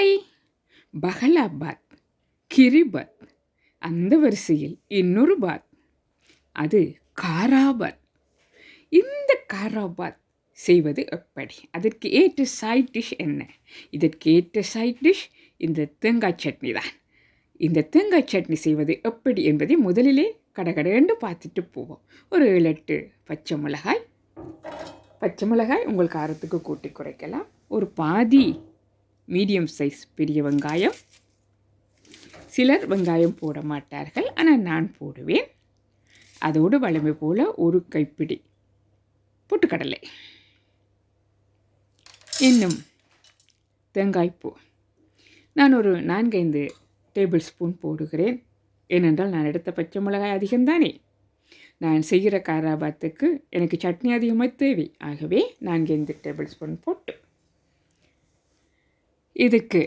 Hi பஹலாபாத் kiribath. அந்த வரிசையில் இன்னொரு பாத். அது காராபாத். இந்த காராபாத் செய்வது எப்படி? அதற்கு ஏற்ற சைட் டிஷ் என்ன? இதற்கு ஏற்ற சைட் டிஷ் இந்த தேங்காய் சட்னி தான். இந்த தேங்காய் சட்னி செய்வது எப்படி என்பதை முதலிலே கடகடன்னு பார்த்துட்டு போவோம். ஒரு ஏழு எட்டு பச்சை மிளகாய். பச்சை மிளகாய் உங்கள் காரத்துக்கு கூட்டி குறைக்கலாம். ஒரு பாதி மீடியம் சைஸ் பெரிய வெங்காயம். சிலர் வெங்காயம் போட மாட்டார்கள் ஆனால் நான் போடுவேன். அதோடு வளமை போல் ஒரு கைப்பிடி பொட்டுக்கடலை. இன்னும் தேங்காய்ப்பூ நான் ஒரு நான்கைந்து டேபிள் ஸ்பூன் போடுகிறேன். ஏனென்றால் நான் எடுத்த பச்சை மிளகாய் அதிகம்தானே. நான் செய்கிற காராபாத்துக்கு எனக்கு சட்னி அதிகமாக தேவை. ஆகவே நான்கைந்து டேபிள் ஸ்பூன் போட்டு இதுக்கு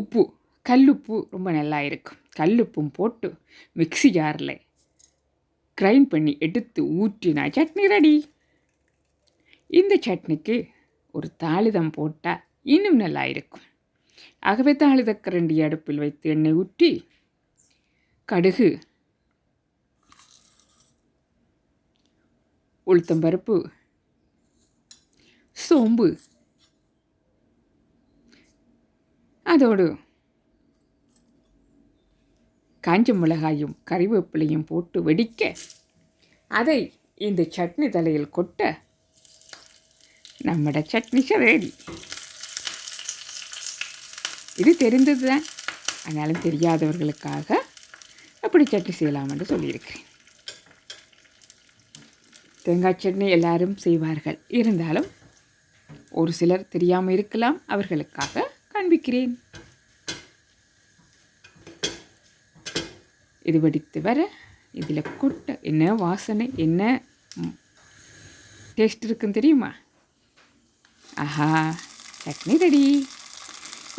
உப்பு கல்லுப்பு ரொம்ப நல்லா இருக்கும். கல்லுப்பும் போட்டு மிக்ஸி ஜாரில் கிரைண்ட் பண்ணி எடுத்து ஊற்றினா சட்னி ரெடி இந்த சட்னிக்கு ஒரு தாளிதம் போட்டால் இன்னும் நல்லா இருக்கும். ஆகவே தாளிதக்கரண்டி அடுப்பில் வைத்து எண்ணெய் ஊற்றி கடுகு உளுத்தம்பருப்பு சோம்பு அதோடு காஞ்ச மிளகாயும் கறிவேப்பிலையும் போட்டு வெடிக்க அதை இந்த சட்னி தலையில் கொட்ட நம்மட சட்னி சரேடி இது தெரிந்தது தான். ஆனாலும் தெரியாதவர்களுக்காக அப்படி சட்னி செய்யலாம் என்று சொல்லியிருக்கிறேன். தேங்காய் சட்னி எல்லாரும் செய்வார்கள். இருந்தாலும் ஒரு சிலர் தெரியாமல் இருக்கலாம் அவர்களுக்காக. காண்பிக்கிறேன் இது வெடித்து வர இதில் கொட்ட என்ன வாசனை என்ன டேஸ்ட் இருக்குன்னு தெரியுமா? ஆஹா சட்னி ரெடி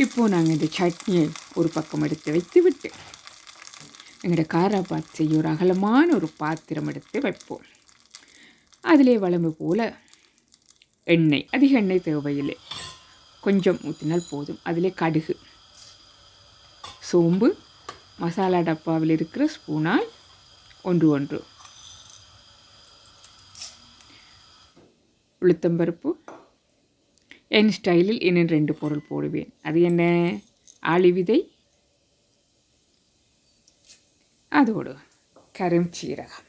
இப்போது நாங்கள் இந்த சட்னியை ஒரு பக்கம் எடுத்து வைத்து விட்டு எங்களோட காராபாத் செய்ய ஒரு அகலமான ஒரு பாத்திரம் எடுத்து வைப்போம். அதிலே வளம்பு போல் எண்ணெய் அதிக எண்ணெய் தேவையில்லை. கொஞ்சம் ஊற்றினால் போதும். அதிலே கடுகு. சோம்பு மசாலா டப்பாவில் இருக்கிற ஸ்பூனால் ஒன்று ஒன்று. உளுத்தம்பருப்பு. என் ஸ்டைலில் இன்னும் ரெண்டு பொருள் போடுவேன். அது என்ன? ஆளி விதை அதோடு கரும் சீரகம்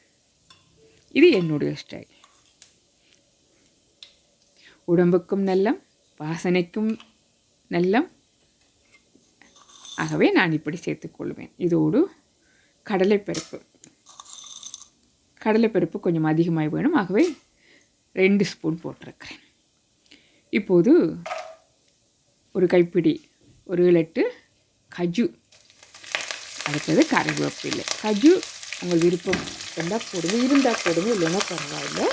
இது என்னுடைய ஸ்டைல். உடம்புக்கும் நல்லம். வாசனைக்கும் நல்லம். ஆகவே நான் இப்படி சேர்த்துக்கொள்வேன் இதோடு கடலைப்பருப்பு. கடலைப்பருப்பு கொஞ்சம் அதிகமாக வேணும். ஆகவே ரெண்டு ஸ்பூன் போட்டிருக்கிறேன். இப்போது ஒரு கைப்பிடி ஒரு லட்டு கஜு. அடுத்தது கருவேப்பிலை. கஜு உங்கள் விருப்பம் இருந்தால் போடுங்க. இருந்தால் போடுங்க. இல்லைன்னா பரவாயில்ல.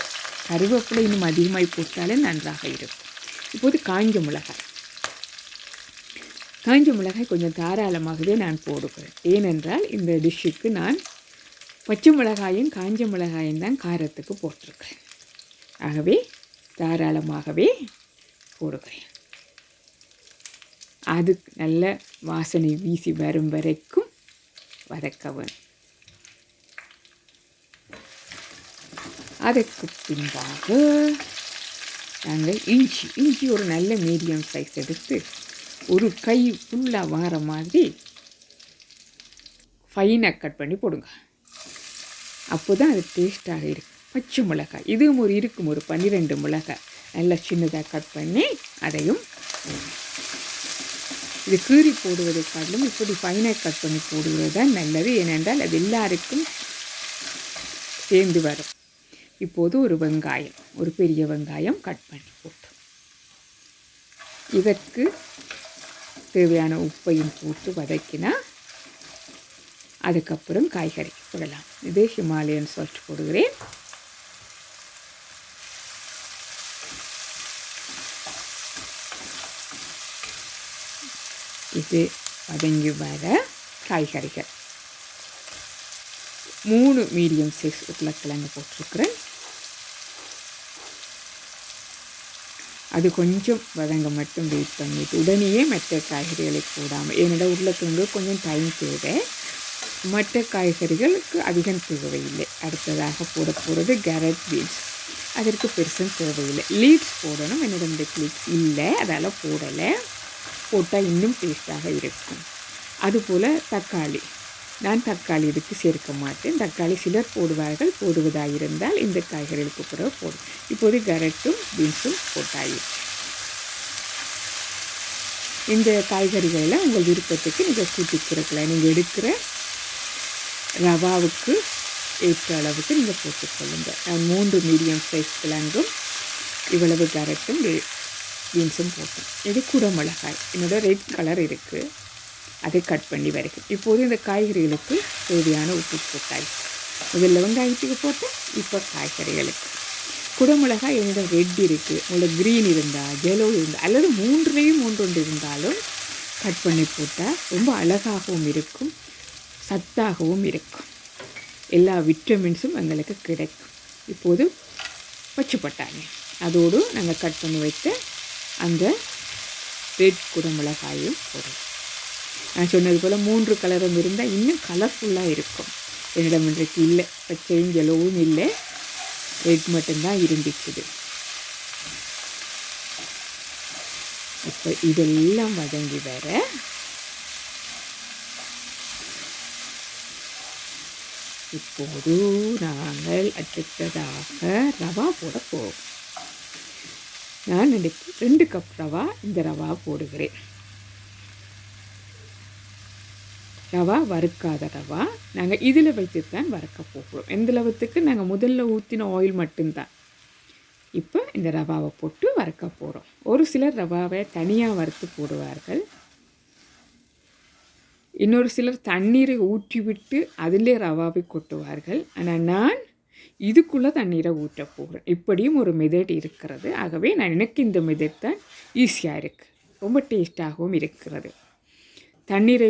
கருவேப்பிலை இன்னும் அதிகமாக போட்டாலே நன்றாக இருக்கும். இப்போது காஞ்ச மிளகாய். காஞ்ச மிளகாய் கொஞ்சம் தாராளமாகவே நான் போடுகிறேன் ஏனென்றால் இந்த டிஷ்ஷுக்கு நான் பச்சை மிளகாயும் காஞ்ச மிளகாயும் தான் காரத்துக்கு போட்டிருக்கிறேன் ஆகவே தாராளமாகவே போடுகிறேன் அது நல்ல வாசனை வீசி வரும் வரைக்கும் வதக்க வேணும் அதற்கு பின்பாக நாங்கள் இஞ்சி இஞ்சி ஒரு நல்ல மீடியம் சைஸ் எடுத்து ஒரு கை ஃபுல்லாக வார மாதிரி ஃபைனாக கட் பண்ணி போடுங்க. அப்போ தான் அது டேஸ்ட்டாக இருக்கும் பச்சை மிளகாய் இதுவும் ஒரு இருக்கும் ஒரு பன்னிரெண்டு மிளகாய். நல்லா சின்னதாக கட் பண்ணி அதையும் இது கீறி போடுவதை காட்டிலும் இப்படி ஃபைனாக கட் பண்ணி போடுவது தான் நல்லது. ஏனென்றால் அது எல்லாருக்கும் சேர்ந்து வரும். இப்போது ஒரு வெங்காயம். ஒரு பெரிய வெங்காயம் கட் பண்ணி போட்டு. இதற்கு தேவையான உப்பையும் போட்டு வதக்கினா அதுக்கப்புறம் காய்கறி போடலாம். இது ஹிமாலயன் சால்ட் போடுகிறேன். இது வதங்கி வர காய்கறிகள். மூணு மீடியம் சைஸ் உருளைக்கிழங்கு போட்டிருக்கிறேன். அது கொஞ்சம் வதங்க மட்டும் வெயிட் பண்ணிவிட்டு உடனேயே மற்ற காய்கறிகளை போடாமல் என்னோட உருளைக்கிழங்கு கொஞ்சம் டைம் தேவை. மற்ற காய்கறிகளுக்கு அதிகம் தேவையில்லை. அடுத்ததாக போட போகிறது கேரட் பீன்ஸ் அதற்கு பெருசும் தேவையில்லை. லீட்ஸ் போடணும். என்னிடம் இந்த லீட்ஸ் இல்லை. அதால் போடலை. போட்டால் இன்னும் டேஸ்ட்டாக இருக்கும். அதுபோல் தக்காளி. நான் தக்காளி இதுக்கு சேர்க்க மாட்டேன். தக்காளி சிலர் போடுவார்கள் போடுவதாக இருந்தால் இந்த காய்கறிகளுக்கு பிறகு போடும். இப்போது கரட்டும் பீன்ஸும் போட்டாயிடுச்சு இந்த காய்கறிகளில் உங்கள் விருப்பத்துக்கு நீங்கள் கூட்டி குறைக்கலாம் நீங்கள் எடுக்கிற ரவாவுக்கு ஏற்ற அளவுக்கு நீங்கள் போட்டுக்கொள்ளுங்கள் நான் மூன்று மீடியம் சைஸ் கிழங்கும் இவ்வளவு கேரட்டும் பீன்ஸும் போட்டேன். இது குடமிளகாய். என்னோட ரெட் கலர் இருக்குது அதை கட் பண்ணி வரைக்கும் இப்போது இந்த காய்கறிகளுக்கு தேவையான உப்பு போட்டாய். முதல்ல வெங்காயத்துக்கு போட்டேன் இப்போ காய்கறிகளுக்கு. குடமிளகாய் என்னிடம் ரெட் இருக்குது உங்களோட க்ரீன் இருந்தால் ஜெலோ இருந்தால் அல்லது மூன்றுலேயும் மூன்று இருந்தாலும் கட் பண்ணி போட்டால் ரொம்ப அழகாகவும் இருக்கும் சத்தாகவும் இருக்கும். எல்லா விட்டமின்ஸும் எங்களுக்கு கிடைக்கும். இப்போது பச்சை பட்டாணி. அதோடு நாங்கள் கட் பண்ணி வைத்த அந்த ரெட் குடமிளகாயும் போடுவோம். நான் சொன்னது போல் மூன்று கலரும் இருந்தால் இன்னும் கலர்ஃபுல்லாக இருக்கும். என்னிடம் இன்றைக்கு இல்லை. பச்சையும் ஜெலவும் இல்லை. ரெட் மட்டும்தான் இருந்துச்சுது இப்போ இதெல்லாம் வதங்கி வர இப்போது நாங்கள் அடுத்ததாக ரவா போட போவோம். நான் இன்னைக்கு ரெண்டு கப் ரவா இந்த ரவா போடுகிறேன். ரவா வறுக்காத ரவா நாங்கள் இதில் வைத்து தான் வறுக்க போகிறோம். எந்த லவத்துக்கு நாங்கள் முதல்ல ஊற்றின ஆயில் மட்டும்தான். இப்போ இந்த ரவாவை போட்டு வறுக்க போகிறோம் ஒரு சிலர் ரவாவை தனியாக வறுத்து போடுவார்கள். இன்னொரு சிலர் தண்ணீரை ஊற்றி விட்டு அதிலே ரவாவை கொட்டுவார்கள். ஆனால் நான் இதுக்குள்ளே தண்ணீரை ஊற்ற போகிறேன். இப்படியும் ஒரு மெதட் இருக்கிறது. ஆகவே நான் எனக்கு இந்த மெதட் தான் ஈஸியாக இருக்குது ரொம்ப டேஸ்ட்டாகவும் இருக்கிறது. தண்ணீரை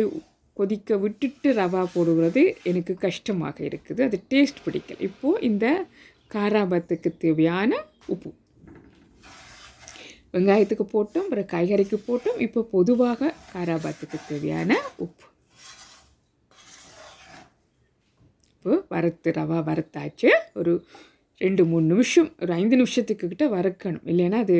கொதிக்க விட்டுட்டு ரவா போடுவது எனக்கு கஷ்டமாக இருக்குது. அது டேஸ்ட் பிடிக்கல. இப்போது இந்த காராபத்துக்கு தேவையான உப்பு. வெங்காயத்துக்கு போட்டோம். அப்புறம் காய்கறிக்கு போட்டோம். இப்போ பொதுவாக காராபாத்துக்கு தேவையான உப்பு. இப்போ வறுத்து ரவா வறுத்தாச்சு. ஒரு ரெண்டு மூணு நிமிஷம் ஒரு ஐந்து நிமிஷத்துக்கு கிட்ட வறுக்கணும். இல்லைன்னா அது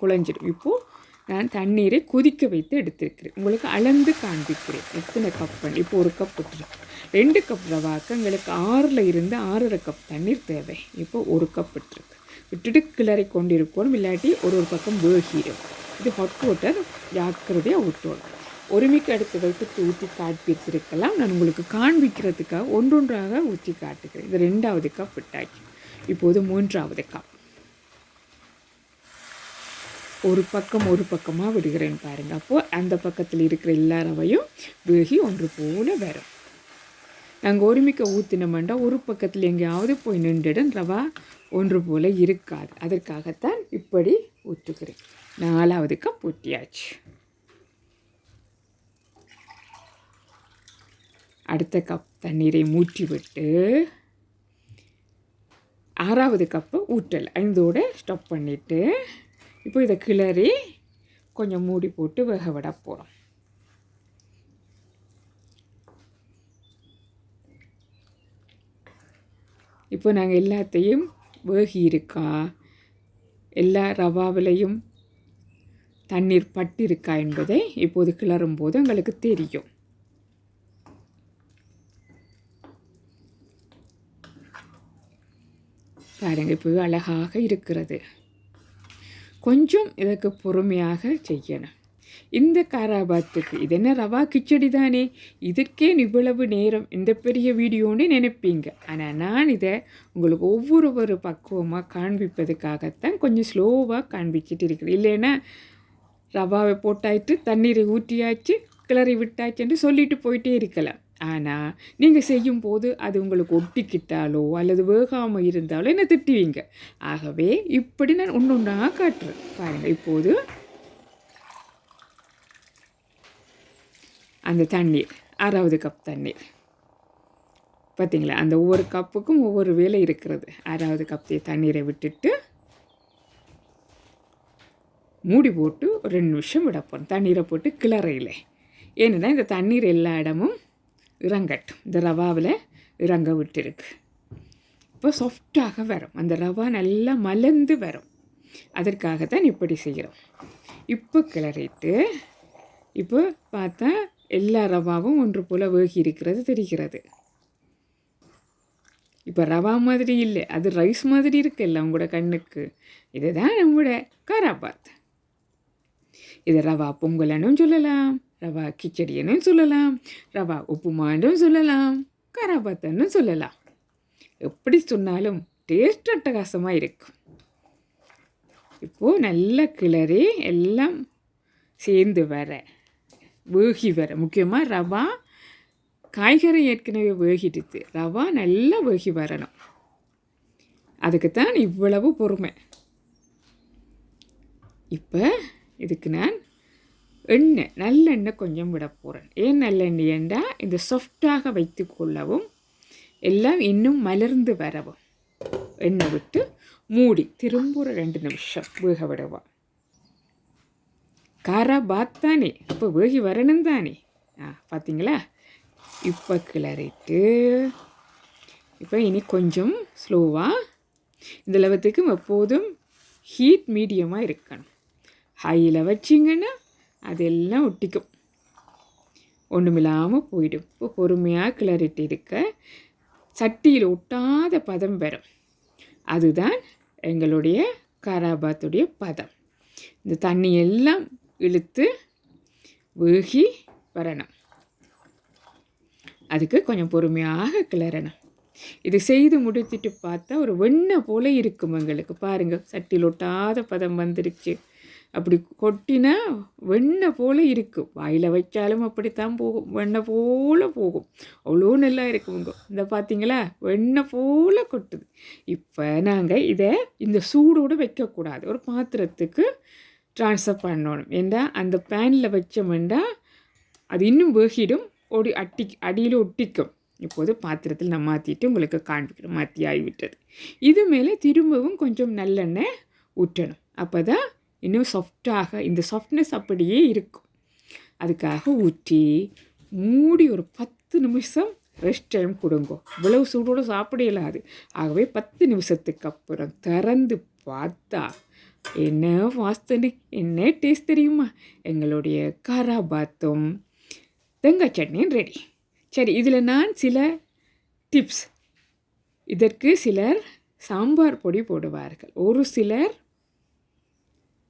குழஞ்சிடும். இப்போது நான் தண்ணீரை கொதிக்க வைத்து எடுத்திருக்கிறேன். உங்களுக்கு அளந்து காண்பிக்கிறேன். எத்தனை கப் பண்ணி இப்போ ஒரு கப் விட்டுருக்கு ரெண்டு கப் ரவாக்கு எங்களுக்கு ஆறில் இருந்து ஆறரை கப் தண்ணீர் தேவை. இப்போ ஒரு கப் விட்டுருக்கு விட்டுட்டு கிளறி கொண்டிருக்கணும் இல்லாட்டி ஒரு ஒரு பக்கம் வேகிடும் இது ஹாட் வாட்டர் ஜாக்கிரதையாக விட்டுணும் ஒருமிக்க எடுத்து வைத்து ஊற்றி காண்பித்திருக்கலாம் நான் உங்களுக்கு காண்பிக்கிறதுக்காக ஒன்றொன்றாக ஊற்றி காட்டுகிறேன். இது ரெண்டாவது கப் விட்டாச்சு இப்போது மூன்றாவது கப் ஒரு பக்கம் ஒரு பக்கமாக விடுகிறேன் பாருங்கள் அப்போது அந்த பக்கத்தில் இருக்கிற எல்லா ரவையும் வேகி ஒன்று போல வரும். நாங்கள் ஒருமிக்க ஊற்றினோம்னா ஒரு பக்கத்தில் எங்கேயாவது போய் நின்றுடன் ரவா ஒன்று போல் இருக்காது. அதற்காகத்தான் இப்படி ஊற்றுக்கிறேன் நாலாவது கப் ஊற்றியாச்சு அடுத்த கப் தண்ணீரை மூற்றி விட்டு ஆறாவது கப்பை ஊற்றல் ஐந்தோடு ஸ்டாப் பண்ணிவிட்டு இப்போ இதை கிளறி கொஞ்சம் மூடி போட்டு வேக விட போகிறோம் இப்போ நாங்கள் எல்லாத்தையும் வேகி இருக்கா? எல்லா ரவாவிலையும் தண்ணீர் பட்டிருக்கா என்பதை இப்போது கிளறும் போது எங்களுக்கு தெரியும். பாருங்கள் இப்போ அழகாக இருக்கிறது. கொஞ்சம் இதற்கு பொறுமையாக செய்யணும். இந்த காராபாத்துக்கு இது என்ன ரவா கிச்சடி தானே? இதற்கே இவ்வளவு நேரம் இந்த பெரிய வீடியோன்னு நினைப்பீங்க. ஆனால் நான் இதை உங்களுக்கு ஒவ்வொரு ஒரு பக்குவமாக காண்பிப்பதுக்காகத்தான் கொஞ்சம் ஸ்லோவாக காண்பிச்சிட்டு இருக்கிறேன். இல்லைன்னா ரவாவை போட்டாயிட்டு தண்ணீரை ஊற்றியாச்சு கிளறி விட்டாச்சுன்னு சொல்லிட்டு போயிட்டே இருக்கலாம். ஆனால் நீங்கள் செய்யும்போது அது உங்களுக்கு ஒட்டிக்கிட்டாலோ அல்லது வேகாமல் இருந்தாலோ என்ன திட்டுவீங்க? ஆகவே இப்படி நான் ஒன்று ஒன்றாக காட்டுறேன். பாருங்கள் இப்போது அந்த தண்ணீர் ஆறாவது கப் தண்ணீர். பார்த்தீங்களா அந்த ஒவ்வொரு கப்புக்கும் ஒவ்வொரு வேலை இருக்கிறது. ஆறாவது கப் தண்ணீரை விட்டுட்டு மூடி போட்டு ஒரு ரெண்டு நிமிஷம் விடப்போம் தண்ணீரை போட்டு கிளறையில். ஏன்னா இந்த தண்ணீர் எல்லா இடமும் இறங்கட்டும். இந்த ரவாவில் இறங்க விட்டுருக்கு. இப்போ சாஃப்டாக வரும். அந்த ரவா நல்லா மலர்ந்து வரும். அதற்காக தான் இப்படி செய்கிறோம். இப்போ கிளறிட்டு இப்போ பார்த்தா எல்லா ரவாவும் ஒன்று போல் வேகி இருக்கிறது தெரிகிறது. இப்போ ரவா மாதிரி இல்லை. அது ரைஸ் மாதிரி இருக்குல்ல உங்களோட கண்ணுக்கு? இதுதான் நம்மளோட காராபாத். இது ரவா பொங்கலன்னு சொல்லலாம். ரவா கிச்சடின்னு சொல்லலாம் ரவா உப்புமாண்டும் சொல்லலாம் கராபத்தன்னு சொல்லலாம். எப்படி சொன்னாலும் டேஸ்ட் அட்டகாசமாக இருக்கும். இப்போது நல்ல கிளறி எல்லாம் சேர்ந்து வர வேகி வர. முக்கியமாக ரவா காய்கறி ஏற்கனவே வேகிடுது ரவா நல்லா வேகி வரணும். அதுக்குத்தான் இவ்வளவு பொறுமை. இப்போ இதுக்கு நான் எண்ணெய் நல்லெண்ணெய் கொஞ்சம் விட போகிறேன் ஏன் நல்லெண்ணெய் என்றால் இந்த சாஃப்டாக வைத்து கொள்ளவும் எல்லாம் இன்னும் மலர்ந்து வரவும். எண்ணெய் விட்டு மூடி திரும்ப ஒரு ரெண்டு நிமிஷம் வேக விடுவா. காரா பாத் தானே? இப்போ வேகி வரணும் தானே? ஆ பார்த்தீங்களா இப்போ கிளறிட்டு இப்போ இனி கொஞ்சம் ஸ்லோவாக இந்த லவத்துக்கு எப்போதும் ஹீட் மீடியமாக இருக்கணும். ஹையில் வச்சிங்கன்னா அதெல்லாம் ஒட்டிக்கும். ஒன்றுமில்லாமல் போயிடும். இப்போ பொறுமையாக கிளறிட்டு இருக்க சட்டியில் ஒட்டாத பதம் வரும். அதுதான் எங்களுடைய கராபாத்துடைய பதம். இந்த தண்ணி எல்லாம் இழுத்து வேகி வரணும். அதுக்கு கொஞ்சம் பொறுமையாக கிளறணும். இது செய்து முடித்துட்டு பார்த்தா ஒரு வெண்ணெய் போல இருக்கும் எங்களுக்கு. பாருங்கள் சட்டியில் ஒட்டாத பதம் வந்துருச்சு. அப்படி கொட்டினா வெண்ணெய் போல் இருக்கும் வாயில் வச்சாலும் அப்படித்தான் போகும். வெண்ணெய் போல் போகும். அவ்வளோ நல்லா இருக்குங்க இந்த பார்த்தீங்களா வெண்ணெய் போல் கொட்டுது. இப்போ நாங்கள் இதை இந்த சூடோடு வைக்கக்கூடாது. ஒரு பாத்திரத்துக்கு ட்ரான்ஸ்ஃபர் பண்ணணும். ஏண்டா? அந்த பேனில் வச்சோம்னா அது இன்னும் வேகிடும். ஒடி அட்டி அடியில் ஒட்டிக்கும். இப்போது பாத்திரத்தில் நான் மாற்றிட்டு உங்களுக்கு காண்பிக்கிறேன். மாற்றி ஆகிவிட்டது இது மேலே திரும்பவும் கொஞ்சம் நல்லெண்ணெய் ஊற்றணும். அப்போ தான் இன்னும் சாஃப்டாக இந்த சாஃப்ட்னஸ் அப்படியே இருக்கும். அதுக்காக ஊற்றி மூடி ஒரு பத்து நிமிஷம் ரெஸ்ட் டைம் கொடுங்கோ. இவ்வளவு சூடோடு சாப்பிட இயலாது. ஆகவே பத்து நிமிஷத்துக்கு அப்புறம் திறந்து பார்த்தா என்ன வாஸ்தனு என்ன டேஸ்ட் தெரியுமா? எங்களுடைய காராபாத்தும் தேங்காய் சட்னியும் ரெடி சரி இதில் நான் சில டிப்ஸ் இதற்கு சிலர் சாம்பார் பொடி போடுவார்கள். ஒரு சிலர்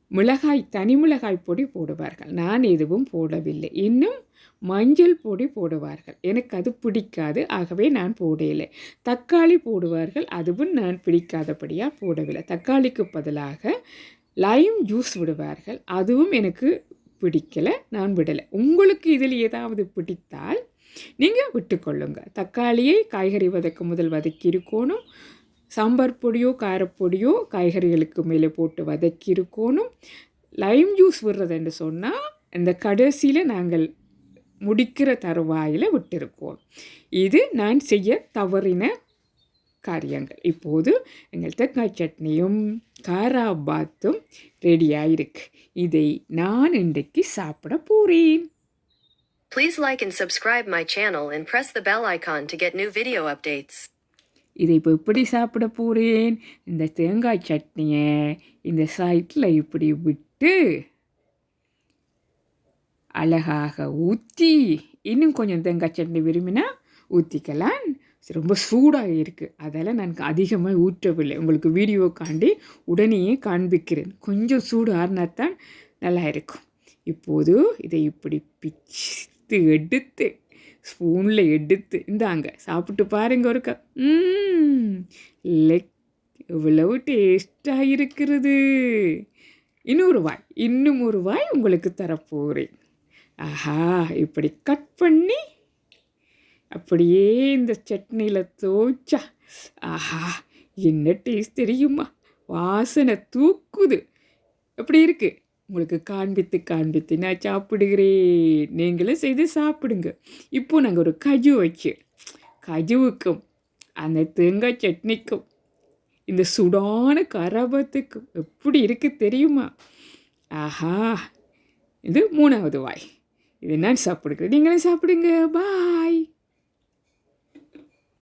மிளகாய் தனி மிளகாய் பொடி போடுவார்கள். நான் எதுவும் போடவில்லை. இன்னும் மஞ்சள் பொடி போடுவார்கள். எனக்கு அது பிடிக்காது. ஆகவே நான் போடவில்லை. தக்காளி போடுவார்கள். அதுவும் நான் பிடிக்காதபடியாக போடவில்லை. தக்காளிக்கு பதிலாக லைம் ஜூஸ் விடுவார்கள். அதுவும் எனக்கு பிடிக்கலை. நான் விடலை. உங்களுக்கு இதில் ஏதாவது பிடித்தால் நீங்கள் விட்டுக்கொள்ளுங்க. தக்காளியை காய்கறி வதக்க முதல் வதக்கி இருக்கணும். சாம்பார் பொடியோ காரப்பொடியோ காய்கறிகளுக்கு மேலே போட்டு வதக்கி இருக்கணும். லைம் ஜூஸ் விடுறதுன்னு சொன்னால் இந்த கடைசியில் நாங்கள் முடிக்கிற தருவாயில் விட்டிருக்கோம். இது நான் செய்ய தவறின காரியங்கள். இப்போது எங்கள் தக்காய் சட்னியும் காராபாத்தும் ரெடியாக இருக்கு இதை நான் இன்றைக்கு சாப்பிட போகிறேன் Please like and subscribe my channel and press the bell icon to get new video updates. இதை இப்போ எப்படி சாப்பிட போகிறேன் இந்த தேங்காய் சட்னியை இந்த சைட்டில் இப்படி விட்டு அழகாக ஊற்றி இன்னும் கொஞ்சம் தேங்காய் சட்னி விரும்பினா ஊற்றிக்கலாம் ரொம்ப சூடாக இருக்குது அதெல்லாம் நான் அதிகமாக ஊற்றவில்லை. உங்களுக்கு வீடியோ காண்டி உடனேயே காண்பிக்கிறேன். கொஞ்சம் சூடு தான் நல்லா இருக்கும். இப்போது இதை இப்படி பிச்சு எடுத்து ஸ்பூனில் எடுத்து இந்தாங்க சாப்பிட்டு பாருங்க ஒருக்கா. லெக் எவ்வளவு டேஸ்டாக இருக்கிறது. இன்னொரு வாய் இன்னும் ஒரு வாய் உங்களுக்கு தரப்போகிறேன் ஆஹா இப்படி கட் பண்ணி அப்படியே இந்த சட்னியில் தோச்சா. ஆஹா என்ன டேஸ்ட் தெரியுமா? வாசனை தூக்குது. எப்படி இருக்குது உங்களுக்கு காண்பித்து காண்பித்து நான் சாப்பிடுகிறேன். நீங்களும் செய்து சாப்பிடுங்க. இப்போ நாங்கள் ஒரு கஜு வச்சு கஜுவுக்கும் அந்த தேங்காய் சட்னிக்கும் இந்த சுடான கரபத்துக்கும் எப்படி இருக்குது தெரியுமா? ஆஹா இது மூணாவது வாய். இது நான் சாப்பிடுகிறேன். நீங்களும் சாப்பிடுங்க. பாய்.